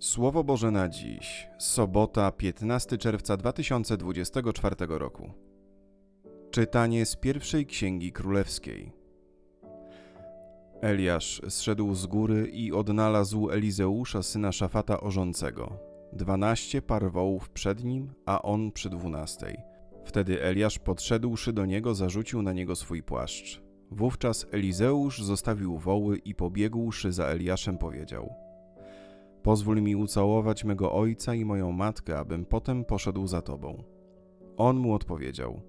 Słowo Boże na dziś, sobota 15 czerwca 2024 roku. Czytanie z pierwszej księgi królewskiej. Eliasz zszedł z góry i odnalazł Elizeusza syna Szafata orzącego. Dwanaście par wołów przed nim, a on przy dwunastej. Wtedy Eliasz podszedłszy do niego, zarzucił na niego swój płaszcz. Wówczas Elizeusz zostawił woły i pobiegłszy za Eliaszem powiedział – Pozwól mi ucałować mego ojca i moją matkę, abym potem poszedł za tobą. On mu odpowiedział: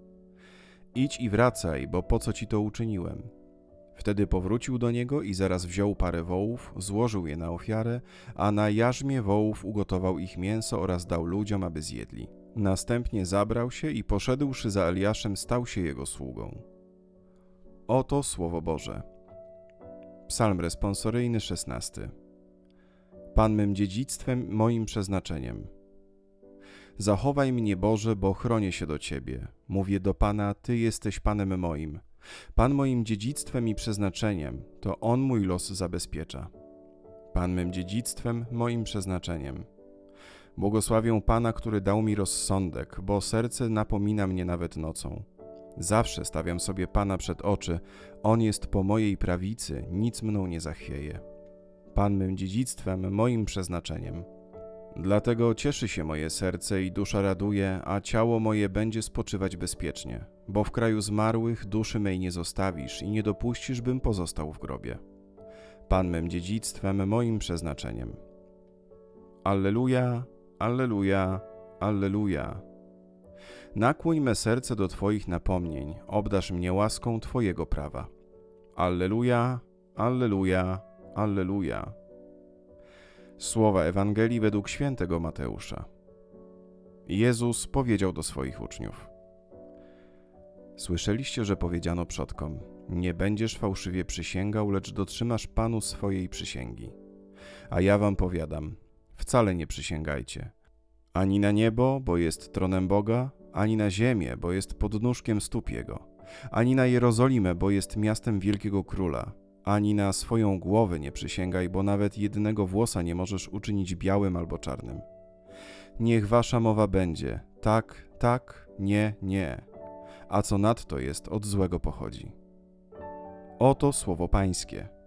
Idź i wracaj, bo po co ci to uczyniłem? Wtedy powrócił do niego i zaraz wziął parę wołów, złożył je na ofiarę, a na jarzmie wołów ugotował ich mięso oraz dał ludziom, aby zjedli. Następnie zabrał się i poszedłszy za Eliaszem, stał się jego sługą. Oto słowo Boże. Psalm responsoryjny 16. Pan mym dziedzictwem, moim przeznaczeniem. Zachowaj mnie, Boże, bo chronię się do Ciebie. Mówię do Pana, Ty jesteś Panem moim. Pan moim dziedzictwem i przeznaczeniem, to On mój los zabezpiecza. Pan mym dziedzictwem, moim przeznaczeniem. Błogosławię Pana, który dał mi rozsądek, bo serce napomina mnie nawet nocą. Zawsze stawiam sobie Pana przed oczy, On jest po mojej prawicy, nic mną nie zachwieje. Pan mym dziedzictwem, moim przeznaczeniem. Dlatego cieszy się moje serce i dusza raduje, a ciało moje będzie spoczywać bezpiecznie, bo w kraju zmarłych duszy mej nie zostawisz i nie dopuścisz, bym pozostał w grobie. Pan mym dziedzictwem, moim przeznaczeniem. Alleluja, Alleluja, Alleluja. Nakłoń me serce do Twoich napomnień, obdasz mnie łaską Twojego prawa. Alleluja, Alleluja, Alleluja. Słowa Ewangelii według świętego Mateusza. Jezus powiedział do swoich uczniów: Słyszeliście, że powiedziano przodkom: Nie będziesz fałszywie przysięgał, lecz dotrzymasz Panu swojej przysięgi. A ja wam powiadam: wcale nie przysięgajcie. Ani na niebo, bo jest tronem Boga, ani na ziemię, bo jest podnóżkiem stóp Jego, ani na Jerozolimę, bo jest miastem wielkiego króla, ani na swoją głowę nie przysięgaj, bo nawet jednego włosa nie możesz uczynić białym albo czarnym. Niech wasza mowa będzie tak, tak, nie, nie, a co nadto jest od złego pochodzi. Oto słowo Pańskie.